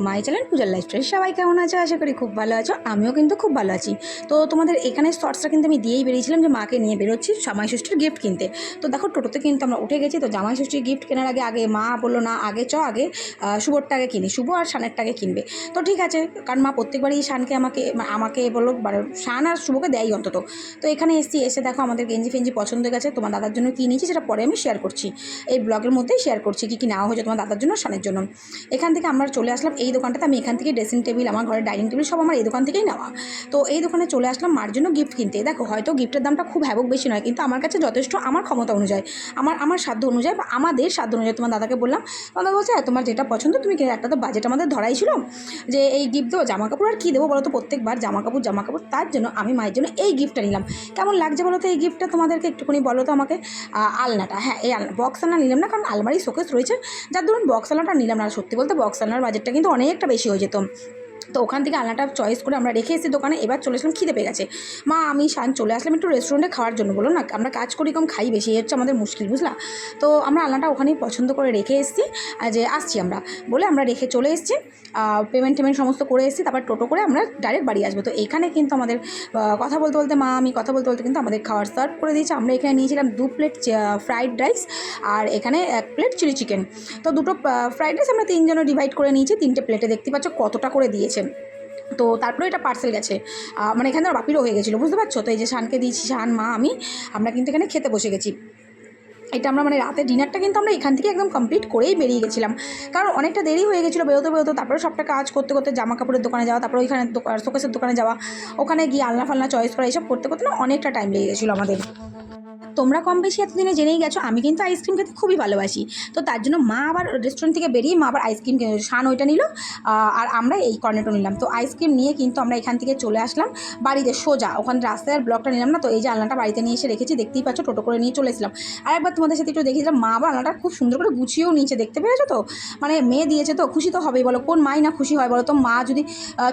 Two my channel পূজার lifestyle সবাই কেমন আছো? আশা করি খুব ভালো আছো। আমিও কিন্তু খুব ভালো আছি। তো তোমাদের এখানে শর্টসটা কিন্তু আমি দিয়েই বেরিয়েছিলাম যে মাকে নিয়ে বেরোচ্ছি জামাই ষষ্ঠীর গিফট কিনতে। তো দেখো, টোটোতে কিন্তু আমরা উঠে গেছি। তো জামাই ষষ্ঠীর গিফট কেনার আগে আগে মা বলল, না, আগে চ, আগে শুভরটা আগে কিনি। শুভ আর শানের আগে কিনবে। তো ঠিক আছে, কারণ মা প্রত্যেকবারই শানকে আমাকে আমাকে বলল শান আর শুভকে দেয় অন্তত। তো এখানে এসছি, এসে দেখো আমাদের গেঞ্জি ফেঞ্জি পছন্দ হয়ে গেছে। তোমার দাদার জন্য কী নিয়েছি সেটা পরে আমি শেয়ার করছি। এই ব্লগের মধ্যেই শেয়ার করছি, কী কী নেওয়া হয়েছে তোমার দাদার জন্য, শানের জন্য। এখান থেকে আমরা চলে আসলাম এই দোকানটাতে আমি এখান থেকে ড্রেসিং টেবিল আমার ঘরের ডাইনিং টেবিল সব আমার এই দোকান থেকেই নেওয়া। তো এই দোকানে চলে আসলাম মার জন্য গিফট কিনতে। দেখো হয়তো গিফটের দামটা খুব হ্যাবক বেশি নয় কিন্তু আমার কাছে যথেষ্ট আমার ক্ষমতা অনুযায়ী আমার আমার সাধ্য অনুযায়ী বা আমাদের সাধ্য অনুযায়ী তোমার দাদাকে বললাম দাদা বলছে "হ্যাঁ, তোমার যেটা পছন্দ তুমি কিনে একটা তো বাজেট আমাদের ধরাই ছিল যে এই গিফট দেবো জামা কাপড় আর কী দেবো বলো তো প্রত্যেকবার জামা কাপড় জামা কাপড় তার জন্য আমি মায়ের জন্য এই গিফটটা নিলাম। কেমন লাগছে বলো তো এই গিফটটা তোমাদেরকে একটুখানি বলো তো আমাকে? আলনাটা হ্যাঁ এই আলনা বক্স আলনা নিলাম না কারণ আলমারি শোকেস রয়েছে। যার ধরুন বক্স আলনাটা নিলাম না সত্যি বলতে বক্স আলনার বাজেটটা কিন্তু অনেকটা বেশি হয়ে যেত। তো ওখান থেকে আলনাটা চয়েস করে আমরা রেখে এসেছি দোকানে এবার চলে আসলাম, খিদে পেয়ে গেছে। মা, আমি শান চলে আসলাম একটু রেস্টুরেন্টে খাওয়ার জন্য, বলো না? আমরা কাজ করি কম, খাই বেশি হচ্ছে আমাদের মুশকিল, বুঝলা? তো আমরা আলনাটা ওখানেই পছন্দ করে রেখে এসেছি যে আসছি আমরা। বলে আমরা রেখে চলে এসেছি পেমেন্ট টেমেন্ট সমস্ত করে এসেছি, তারপর টোটো করে আমরা ডাইরেক্ট বাড়ি আসব। তো এখানে কিন্তু আমাদের কথা বলতে বলতে মা, আমি কথা বলতে বলতে কিন্তু আমাদের খাওয়ার সার্ভ করে দিয়েছে। আমরা এখানে নিয়েছিলাম দু প্লেট ফ্রাইড রাইস আর এখানে এক প্লেট চিলি চিকেন তো দুটো ফ্রাইড রাইস আমরা তিনজনে ডিভাইড করে নিয়েছি, তিনটে প্লেটে দেখতে পাচ্ছ কতটা করে দিয়েছে। তো তারপরে এটা পার্সেল গেছে। মানে এখানে বাপিরও হয়ে গেছিল, বুঝতে পারছ? তো এই যে শানকে দিয়েছি, শান, মা, আমি, আমরা কিন্তু এখানে খেতে বসে গেছি। এটা আমরা মানে রাতে ডিনারটা কিন্তু আমরা এখান থেকে একদম কমপ্লিট করেই বেরিয়ে গেছিলাম। কারণ অনেকটা দেরি হয়ে গেছিল বেরোতে বেরোতে, তারপরে সবটা কাজ করতে করতে জামা কাপড়ের দোকানে যাওয়া, তারপরে ওইখানে শোকেসের দোকানে যাওয়া, ওখানে গিয়ে আলনা ফালনা চয়েস করা, এইসব করতে করতে না অনেকটা টাইম লেগে গেছিল আমাদের। তোমরা কম বেশি এতদিনে জেনেই গেছো, আমি কিন্তু আইসক্রিম খেতে খুবই ভালোবাসি। তো তার জন্য মা আবার রেস্টুরেন্ট থেকে বেরিয়ে মা আবার আইসক্রিম শান ওইটা নিল আর আমরা এই কর্নেটো নিলাম। তো আইসক্রিম নিয়ে কিন্তু আমরা এখান থেকে চলে আসলাম বাড়িতে সোজা, ওখানে রাস্তায় আর ব্লকটা নিলাম না, তো এই যে আলনাটা বাড়িতে নিয়ে এসে রেখেছি, দেখতেই পাচ্ছ, টোটো করে নিয়ে চলে এসলাম আর একবার তোমাদের সাথে একটু দেখেছিলাম মা আবার আলনাটা খুব সুন্দর করে গুছিয়েও নিয়েছে, দেখতে পেরেছ তো? মানে মেয়ে দিয়েছে তো, খুশি তো হবেই বলো, কোন মাই না খুশি হয় বলো তো? মা যদি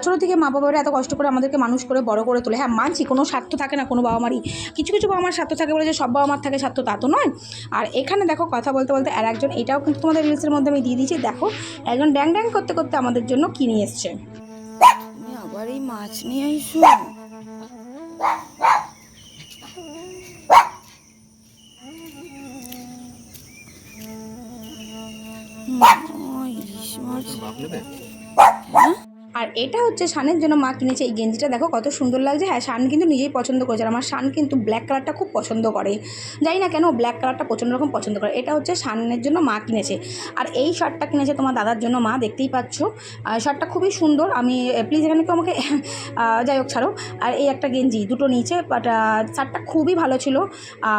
ছোটো থেকে মা বাবারা এত কষ্ট করে আমাদেরকে মানুষ করে বড় করে তোলে হ্যাঁ মানছি, কোনো স্বার্থ থাকে না, কোনো বাবা মারই কিছু কিছু বাবা মার স্বার্থ থাকে বলে যে সব বাবা মার থাকে স্বার্থ তা তো নয়। আর এখানে দেখো কথা বলতে বলতে আর একজন এটাও কিন্তু তোমাদের রিলসের মধ্যে আমি দিয়ে দিয়েছি। দেখো একজন ড্যাং ড্যাং করতে করতে আমাদের জন্য কিনে এসছে? আবার এই মাছ নিয়ে আইসো মাছ। হ্যাঁ? আর এটা হচ্ছে শানের জন্য মা কিনেছে এই গেঞ্জিটা। দেখো কত সুন্দর লাগছে। হ্যাঁ শান কিন্তু নিজেই পছন্দ করেছে আমার শান কিন্তু ব্ল্যাক কালারটা খুব পছন্দ করে। জানি না কেন ব্ল্যাক কালারটা প্রচণ্ড রকম পছন্দ করে। এটা হচ্ছে শানের জন্য মা কিনেছে। আর এই শার্টটা কিনেছে তোমার দাদার জন্য মা, দেখতেই পাচ্ছ। শার্টটা খুবই সুন্দর। আমি প্লিজ এখানে কেউ আমাকে যাই হোক ছাড়ো। আর এই একটা গেঞ্জি, দুটো নিচে বাট শার্টটা খুবই ভালো ছিল।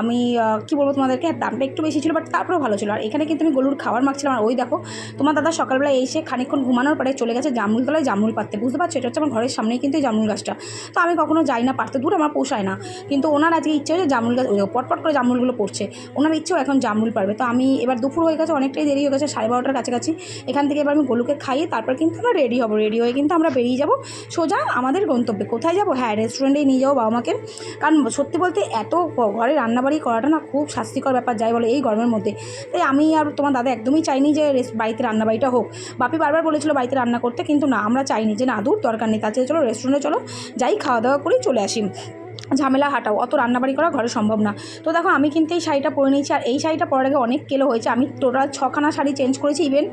আমি কি বলব তোমাদেরকে, দামটা একটু বেশি ছিল বাট তারপরেও ভালো ছিল। আর এখানে কিন্তু আমি গলুর খাবার মাখছিলাম আর ওই দেখো, তোমার দাদা সকালবেলা এসে খানিকক্ষণ ঘুমানোর পরে চলে গেছে জামরুল তলায় জামরুল পাততে বুঝতে পারছ? এটা হচ্ছে আমার ঘরের সামনেই কিন্তু এই জামরুল গাছটা। তো আমি কখনো যাই না পারতে দূর আমার পোষায় না। কিন্তু ওনার আজকে ইচ্ছে হয়েছে জামরুল গাছ পটপট করে জামরুলগুলো পড়ছে। ওনার ইচ্ছেও এখন জামরুল পারবে তো আমি এবার দুপুর হয়ে গেছে, অনেকটাই দেরি হয়ে গেছে, সাড়ে বারোটার কাছাকাছি। এখান থেকে এবার আমি গোলুকে খাইয়ে তারপর কিন্তু আমরা রেডি হব। রেডি হয়ে কিন্তু আমরা বেরিয়ে যাব সোজা আমাদের গন্তব্যে। কোথায় যাব? হ্যাঁ রেস্টুরেন্টেই নিয়ে যাব বাবা মাকে। কারণ সত্যি বলতে এত ঘরে রান্নাবাড়ি করাটা না খুব শাস্তিকর ব্যাপার যাই বলো এই গরমের মধ্যে। তাই আমি আর তোমার দাদা একদমই চাইনি যে বাড়িতে রান্নাবাড়িটা হোক। বাপি বারবার বলেছিল বাড়িতে রান্না করতে, কিন্তু না, আমরা চাইনি যে না, দূর দরকার নেই। তাছাড়া চলো রেস্টুরেন্টে চলো, যাই খাওয়া দাওয়া করেই চলে আসি। ঝামেলা হাঁটাও, অত রান্নাবাড়ি করা ঘরে সম্ভব না। তো দেখো, আমি কিন্তু এই শাড়িটা পরে নিয়েছি, আর এই শাড়িটা পরার আগে অনেক কেলো হয়েছে। আমি টোটাল ছখানা শাড়ি চেঞ্জ করেছি ইভেন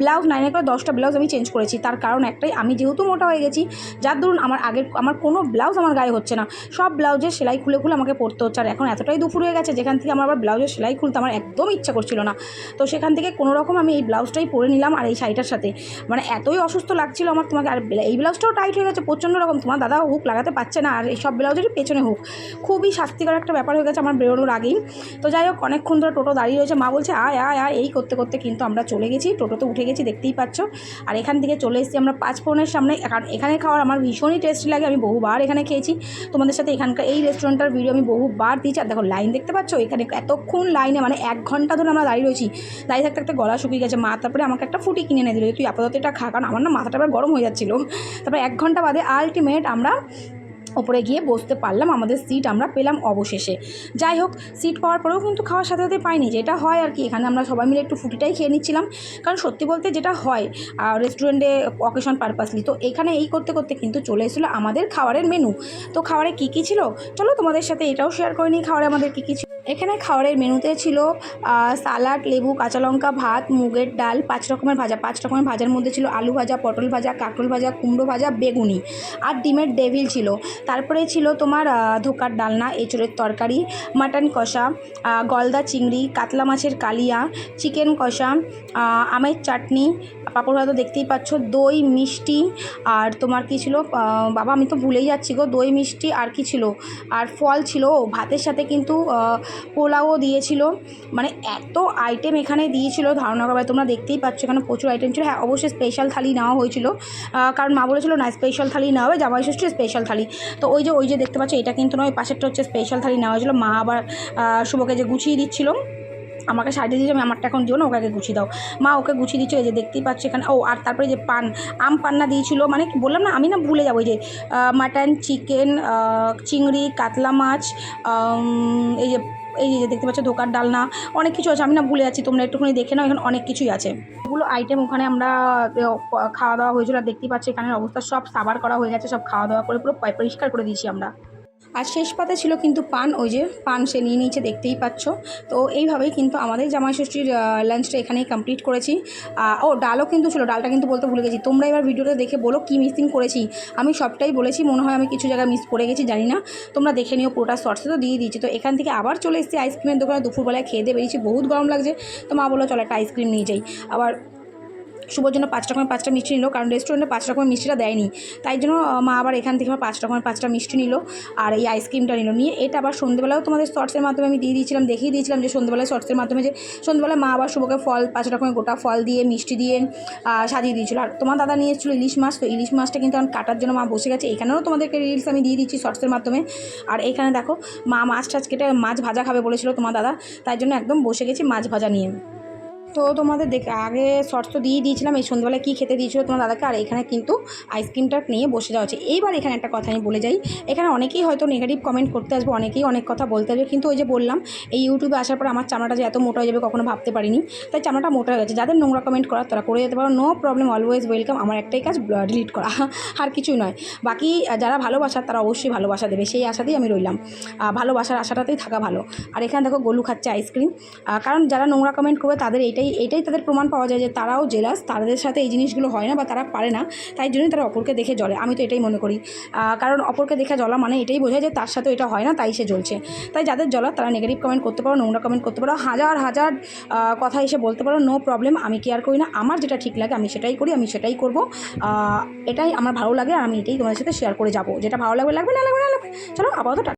ব্লাউজ নাইনে করে দশটা ব্লাউজ আমি চেঞ্জ করেছি। তার কারণ একটাই, আমি যেহেতু মোটা হয়ে গেছি, যার দরুন আমার আগের, আমার কোনো ব্লাউজ আমার গায়ে হচ্ছে না। সব ব্লাউজের সেলাই খুলে খুলে আমাকে পরতে হচ্ছে, আর এখন এতটাই দুপুর হয়ে গেছে, যেখান থেকে আমার আবার ব্লাউজের সেলাই খুলতে আমার একদম ইচ্ছা করছিল না। তো সেখান থেকে কোনো রকম আমি এই ব্লাউজটাই পরে নিলাম, আর এই শাড়িটার সাথে। মানে এতই অসুস্থ লাগছিল আমার তোমাকে, আর এই ব্লাউজটাও টাইট হয়ে গেছে, প্রচণ্ড রকম, তোমার দাদা হুক লাগাতে পারছে না, আর এই সব ব্লাউজেরই পেছনে হোক। খুবই শাস্তিকর একটা ব্যাপার হয়ে গেছে আমার বেরোনোর আগেই। তো যাই হোক, অনেকক্ষণ ধরে টোটো দাঁড়িয়ে রয়েছে। মা বলছে, আয় আয় আয়। এই করতে করতে কিন্তু আমরা চলে গেছি। টোটোতে উঠে গেছি, দেখতেই পাচ্ছ। আর এখান থেকে চলে এসেছি আমরা পাঁচ ফোনের সামনে। কারণ এখানে খাওয়ার আমার ভীষণই টেস্টি লাগে। আমি বহুবার এখানে খেয়েছি। তোমাদের সাথে এখানকার এই রেস্টুরেন্টটার ভিডিও আমি বহুবার দিয়েছি। আর দেখো লাইন দেখতে পাচ্ছ? এখানে এতক্ষণ লাইনে মানে এক ঘণ্টা ধরে আমরা দাঁড়িয়ে রয়েছি। দাঁড়িয়ে থাকতে একটা গলা শুকিয়ে গেছে। মা তারপরে আমাকে একটা ফুটি কিনে এনে দিল তুই আপাতত এটা খা। কারণ আমার না মাথাটা এবার গরম হয়ে যাচ্ছিল। তারপরে এক ঘণ্টা বাদে আলটিমেট আমরা ওপরে গিয়ে বসতে পারলাম, আমাদের সিট আমরা পেলাম অবশেষে। যাই হোক সিট পাওয়ার পরেও কিন্তু খাওয়ার সাথে সাথে পাইনি। যেটা হয় আর কি, এখানে আমরা সবাই মিলে একটু ফুটিটাই খেয়ে নিচ্ছিলাম। কারণ সত্যি বলতে যেটা হয় রেস্টুরেন্টে অকেশন পারপাসলি তো এখানে এই করতে করতে কিন্তু চলে এসেছিল আমাদের খাবারের মেনু তো খাবারে কী কী ছিল? চলো তোমাদের সাথে এটাও শেয়ার করে নিই, খাবারে আমাদের কী কী ছিল। এখানে খাবারের মেনুতে ছিল সালাড, লেবু, কাঁচা লঙ্কা, ভাত, মুগের ডাল, পাঁচ রকমের ভাজা। পাঁচ রকমের ভাজার মধ্যে ছিল আলু ভাজা, পটল ভাজা, কাঁকরোল ভাজা, কুমড়ো ভাজা, বেগুনি আর ডিমের ডেভিল ছিল। তারপরে ছিল তোমার ধোকার ডালনা, এঁচড়ের তরকারি, মাটন কষা গলদা চিংড়ি, কাতলা মাছের কালিয়া, চিকেন কষা আমের চাটনি পাঁপড় ভাজা তো দেখতেই পাচ্ছ, দই, মিষ্টি, আর তোমার কী ছিল বাবা আমি তো ভুলেই যাচ্ছি গো, দই, মিষ্টি আর কি ছিল, আর ফল ছিল ভাতের সাথে কিন্তু পোলাও দিয়েছিল মানে এত আইটেম এখানে দিয়েছিল, ধারণা করবে তোমরা দেখতেই পাচ্ছ এখানে প্রচুর আইটেম ছিল হ্যাঁ অবশ্যই স্পেশাল থালি নেওয়া হয়েছিল কারণ মা বলেছিল না স্পেশাল থালি নেওয়া হবে, জামাই ষষ্ঠী স্পেশাল থালি, তো ওই যে ওই যে দেখতে পাচ্ছ, এটা কিন্তু নয়, পাশেরটা হচ্ছে স্পেশাল থালি নেওয়া হয়েছিল, মা আবার শুভকে যে গুছিয়ে দিচ্ছিল আমাকে সাইডে দিয়ে আমি আমারটা এখন দিও না ওকে গুছিয়ে দাও। মা ওকে গুছিয়ে দিচ্ছিল এই যে দেখতেই পাচ্ছ এখানে। ও, আর তারপরে যে পান, আম পান্না দিয়েছিল মানে বললাম না, আমি না ভুলে যাব যে মাটন চিকেন চিংড়ি, কাতলা মাছ এই যে এই যে দেখতে পাচ্ছ ধোকার ডালনা, অনেক কিছু আছে, আমি না ভুলে যাচ্ছি, তোমরা একটুখানি দেখে নাও, এখানে অনেক কিছুই আছে। এগুলো আইটেম ওখানে আমরা খাওয়া দাওয়া হয়েছিল, আর দেখতেই পাচ্ছি এখানের অবস্থা, সব সাবার করা হয়ে গেছে, সব খাওয়া দাওয়া করে পুরো পরিষ্কার করে দিয়েছি আমরা। আর শেষ পাতে ছিল কিন্তু পান, ওই যে পান সে নিয়ে নিয়েছে, দেখতেই পাচ্ছ। তো এইভাবেই কিন্তু আমাদের জামাই ষষ্ঠীর লাঞ্চটা এখানেই কমপ্লিট করেছি। ও ডালও কিন্তু ছিল, ডালটা কিন্তু বলতে ভুলে গেছি। তোমরা এবার ভিডিওটা দেখে বলো কী মিসিং করেছি। আমি সবটাই বলেছি, মনে হয় আমি কিছু জায়গায় মিস করে গেছি, জানি না। তোমরা দেখে নিও, পুরোটা শর্টসে তো দিয়ে দিয়েছি। তো এখান থেকে আবার চলে এসেছি আইসক্রিমের দোকানে। দুপুরবেলায় খেয়ে দিয়ে বেরিয়েছি, বহুত গরম লাগছে। তো মা বলল, চলো একটা আইসক্রিম নিয়ে যাই। আবার শুভর জন্য পাঁচ রকমের পাঁচটা মিষ্টি নিল, কারণ রেস্টুরেন্টে পাঁচ রকমের মিষ্টিটা দেয়নি। তাই জন্য মা আবার এখান থেকে আমার পাঁচ রকমের পাঁচটা মিষ্টি নিল আর এই আইসক্রিমটা নিল। নিয়ে এটা আবার সন্ধ্যেবেলাও তোমাদের শর্টসের মাধ্যমে আমি দিয়ে দিয়েছিলাম, দেখিয়ে দিয়েছিলাম যে সন্ধ্যেবেলায় শর্টসের মাধ্যমে যে সন্ধ্যেবেলায় মা আবার শুভকে ফল, পাঁচ রকমের গোটা ফল দিয়ে, মিষ্টি দিয়ে সাজিয়ে দিয়েছিল। আর তোমার দাদা নিয়ে এসেছিল ইলিশ মাছ, তো ইলিশ মাছটা কিন্তু এখন কাটার জন্য মা বসে গেছে। এখানেও তোমাদেরকে রিলস আমি দিয়ে দিচ্ছি শর্টসের মাধ্যমে। আর এখানে দেখো, মা মাছ টাছ কেটে মাছ ভাজা খাবে বলেছিল তোমার দাদা। তাই জন্য একদম বসে গেছি মাছ ভাজা নিয়ে। তো তোমাদের দেখ, আগে শর্টস তো দিয়ে দিয়েছিলাম, এই সন্ধ্যাবেলায় কী খেতে দিয়েছিল তোমার দাদাকে, আর এখানে কিন্তু আইসক্রিমটা নিয়ে বসে যাওয়া হচ্ছে। এইবার এখানে একটা কথা আমি বলে যাই, এখানে অনেকেই হয়তো নেগেটিভ কমেন্ট করতে আসবে, অনেকেই অনেক কথা বলতে আসবে, কিন্তু ওই যে বললাম, এই ইউটিউবে আসার পর আমার চামড়াটা যে এত মোটা হয়ে যাবে কখনো ভাবতে পারিনি, তাই চামড়াটা মোটা হয়ে গেছে। যাদের নোংরা কমেন্ট করার, তারা করে যেতে পারো নো প্রবলেম অলওয়েজ ওয়েলকাম আমার একটাই কাজ ডিলিট করা, আর কিছুই নয়। বাকি যারা ভালোবাসার, তারা অবশ্যই ভালোবাসা দেবে, সেই আশাতেই আমি রইলাম। ভালোবাসার আশাটাতেই থাকা ভালো। আর এখানে দেখো, গোলু খাচ্ছে আইসক্রিম কারণ যারা নোংরা কমেন্ট করবে, তাদের এটাই এটাই তাদের প্রমাণ পাওয়া যায় যে তারাও জেলাস তাদের সাথে এই জিনিসগুলো হয় না বা তারা পারে না, তাই জন্যই তারা অপরকে দেখে জ্বলে। আমি তো এটাই মনে করি। কারণ অপরকে দেখে জ্বলা মানে এটাই বোঝায় যে তার সাথে এটা হয় না, তাই সে জ্বলছে। তাই যাদের জ্বলা, তারা নেগেটিভ কমেন্ট করতে পারো, নোংরা কমেন্ট করতে পারো, হাজার হাজার কথা এসে বলতে পারো নো প্রবলেম আমি কেয়ার করি না। আমার যেটা ঠিক লাগে, আমি সেটাই করি, আমি সেটাই করব। এটাই আমার ভালো লাগে আর আমি এটাই তোমাদের সাথে শেয়ার করে যাব। যেটা ভালো লাগবে লাগবে, না লাগবে না লাগবে। চলো, আপাতত।